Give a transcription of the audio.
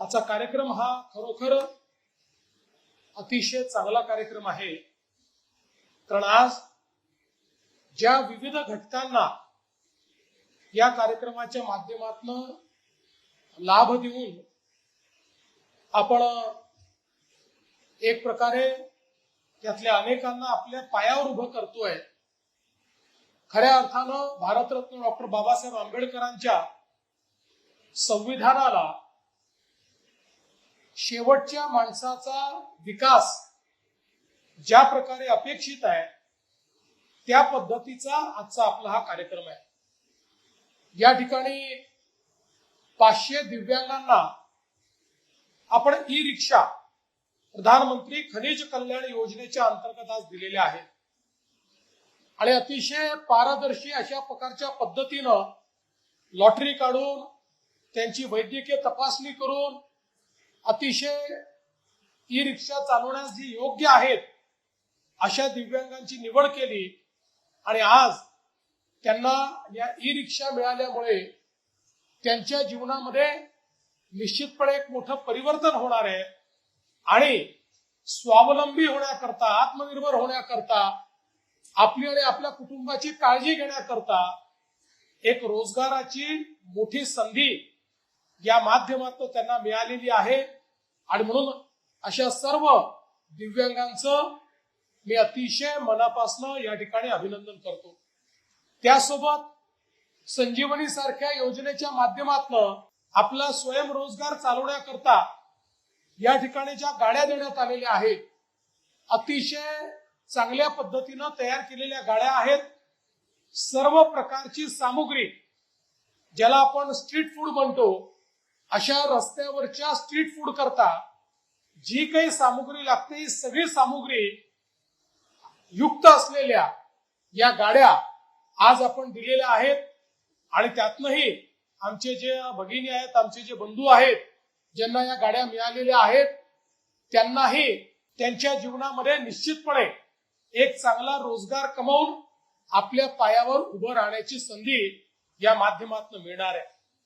आजचा कार्यक्रम हा खरोखर अतिशय चांगला कार्यक्रम आहे. कारण आज ज्या विविध घटकांना या कार्यक्रमाच्या माध्यमातून लाभ देऊन आपण एक प्रकारे त्यातल्या अनेकांना आपल्या पायावर उभं करतोय खऱ्या अर्थानं भारतरत्न डॉक्टर बाबासाहेब आंबेडकरांच्या संविधानाला शेवटच्या माणसाचा विकास ज्या प्रकारे अपेक्षित आहे त्या पद्धतीचा आजचा आपला हा कार्यक्रम आहे. या ठिकाणी पाचशे दिव्यांगांना आपण ई रिक्षा प्रधानमंत्री खनिज कल्याण योजनेच्या अंतर्गत आज दिलेले आहेत. आणि अतिशय पारदर्शी अशा प्रकारच्या पद्धतीनं लॉटरी काढून त्यांची वैद्यकीय तपासणी करून अतिशय ई रिक्षा चालवण्यास जी योग्य आहेत अशा दिव्यांगांची निवड केली आणि आज त्यांना या ई रिक्षा मिळाल्यामुळे त्यांच्या जीवनामध्ये निश्चितपणे एक मोठं परिवर्तन होणार आहे आणि स्वावलंबी होण्याकरता आत्मनिर्भर होण्याकरता आपली आणि आपल्या कुटुंबाची काळजी घेण्याकरता एक रोजगाराची मोठी संधी या माध्यमातून त्यांना मिळालेली आहे. आणि म्हणून अशा सर्व दिव्यांगांचं मी अतिशय मनापासनं या ठिकाणी अभिनंदन करतो. त्यासोबत संजीवनी सारख्या योजनेच्या माध्यमातून आपला स्वयंरोजगार चालवण्याकरता या ठिकाणी ज्या गाड्या देण्यात आलेल्या आहेत अतिशय चांगल्या पद्धतीनं तयार केलेल्या गाड्या आहेत. सर्व प्रकारची सामुग्री ज्याला आपण स्ट्रीट फूड म्हणतो अशा रस्त्यावरच्या स्ट्रीट फूड करता जी काही सामुग्री लागते ही सगळी सामुग्री युक्त असलेल्या या गाड्या आज आपण दिलेल्या आहेत. आणि त्यातनंही आमचे जे भगिनी आहेत आमचे जे बंधू आहेत ज्यांना या गाड्या मिळालेल्या आहेत त्यांनाही त्यांच्या जीवनामध्ये निश्चितपणे एक चांगला रोजगार कमवून आपल्या पायावर उभं राहण्याची संधी या माध्यमातून मिळणार आहे.